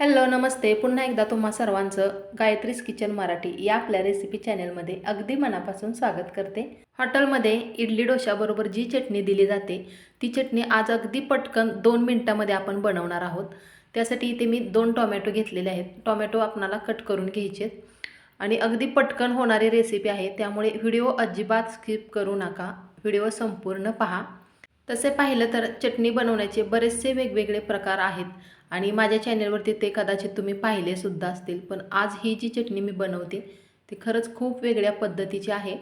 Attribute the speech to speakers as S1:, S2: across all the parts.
S1: Hello नमस्ते. पुन्हा एकदा तुम्हा सर्वांचं गायत्रीज किचन मराठी या आपल्या रेसिपी चॅनलमध्ये अगदी मनापासून स्वागत करते. हॉटेलमध्ये इडली डोशाबरोबर जी चटणी दिली जाते ती चटणी आज अगदी पटकन दोन मिनटामध्ये आपण बनवणार आहोत. त्यासाठी इथे मी दोन टोमॅटो घेतलेले आहेत. टोमॅटो आपणाला कट करून घ्यायचे आणि अगदी पटकन होणारी रेसिपी आहे त्यामुळे व्हिडिओ अजिबात स्किप करू नका. व्हिडिओ संपूर्ण पहा. तसे पाहिलं तर चटणी बनवण्याचे बरेचसे वेगवेगळे प्रकार आहेत आणि माझ्या चॅनेलवरती ते कदाचित तुम्ही पाहिलेसुद्धा असतील. पण आज ही जी चटणी मी बनवते ती खरंच खूप वेगळ्या पद्धतीची आहे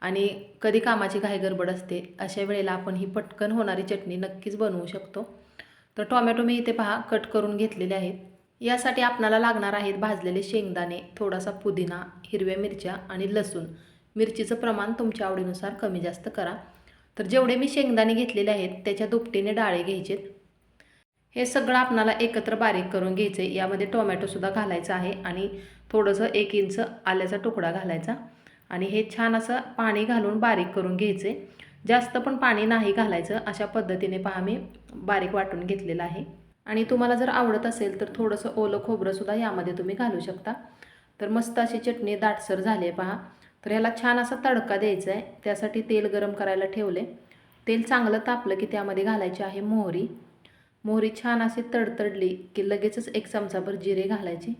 S1: आणि कधी कामाची घाई गडबड असते अशा वेळेला आपण ही पटकन होणारी चटणी नक्कीच बनवू शकतो. तर टोमॅटो मी इथे पहा कट करून घेतलेले आहेत. यासाठी आपणाला लागणार आहेत भाजलेले शेंगदाणे थोडासा पुदिना हिरव्या मिरच्या आणि लसूण. मिरचीचं प्रमाण तुमच्या आवडीनुसार कमी जास्त करा. तर जेवढे मी शेंगदाणे घेतलेले आहेत त्याच्या दुपटीने डाळे घ्यायचेत. हे सगळं आपणाला एकत्र बारीक करून घ्यायचं आहे यामध्ये टोमॅटोसुद्धा घालायचं आहे आणि थोडंसं एक इंच आल्याचा तुकडा घालायचा. आणि हे छान असं पाणी घालून बारीक करून घ्यायचं जास्त पण पाणी नाही घालायचं. अशा पद्धतीने पहा मी बारीक वाटून घेतलेलं आहे. आणि तुम्हाला जर आवडत असेल तर थोडंसं ओलं खोबरंसुद्धा यामध्ये तुम्ही घालू शकता. तर मस्त अशी चटणी दाटसर झाली आहे पहा. तर ह्याला छान असा तडका द्यायचा आहे. त्यासाठी तेल गरम करायला ठेवले तेल चांगलं तापलं की त्यामध्ये घालायची आहे मोहरी. मोहरी छान अशी तडतडली की लगेचच एक चमचाभर जिरे घालायचे.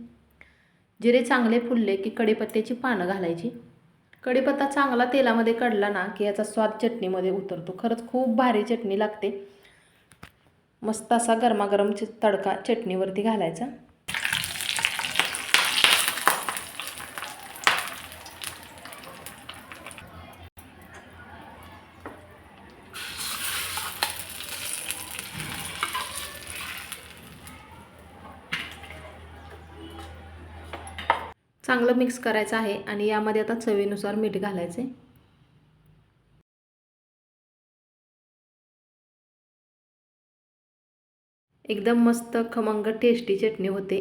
S1: जिरे चांगले फुलले की कढीपत्त्याची पानं घालायची. कढीपत्ता चांगला तेलामध्ये कडला ना की याचा स्वाद चटणीमध्ये उतरतो. खरंच खूप भारी चटणी लागते. मस्त असा गरमागरम च- तडका चटणीवरती घालायचा. चांगलं मिक्स करायचं आहे आणि यामध्ये आता चवीनुसार मीठ घालायचे एकदम मस्त खमंग टेस्टी चटणी होते.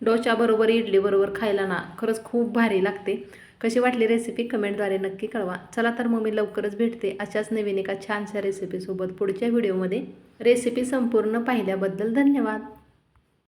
S1: डोशाबरोबर इडलीबरोबर खायला ना खरंच खूप भारी लागते. कशी वाटली रेसिपी कमेंटद्वारे नक्की कळवा. चला तर मग मी लवकरच भेटते अशाच नवीन एका छानशा रेसिपीसोबत पुढच्या व्हिडिओमध्ये रेसिपी संपूर्ण पाहिल्याबद्दल धन्यवाद.